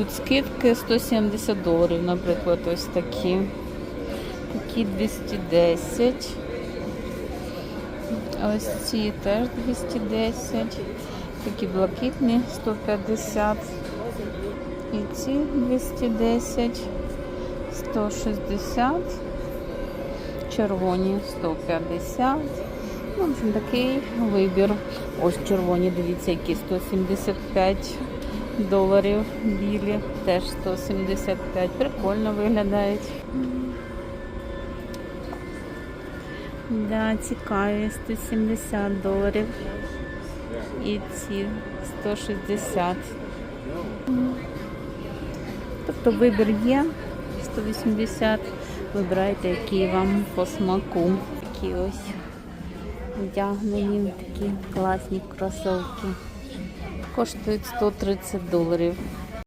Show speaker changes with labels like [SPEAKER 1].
[SPEAKER 1] Тут скидки 170 доларів, наприклад, ось такі. Такі 210. Ось ці теж 210. Такі блакитні 150. І ці 210, 160, червоні 150. Ну, В такий вибір. Ось червоні, дивіться, які 175 доларів білі, теж 175. Прикольно виглядають. Да, цікаві, 170 доларів. І ці 160. Тобто вибір є 180. Вибирайте, який вам по смаку. Такі ось вдягнені, такі класні кросовки. Коштують 130 доларів.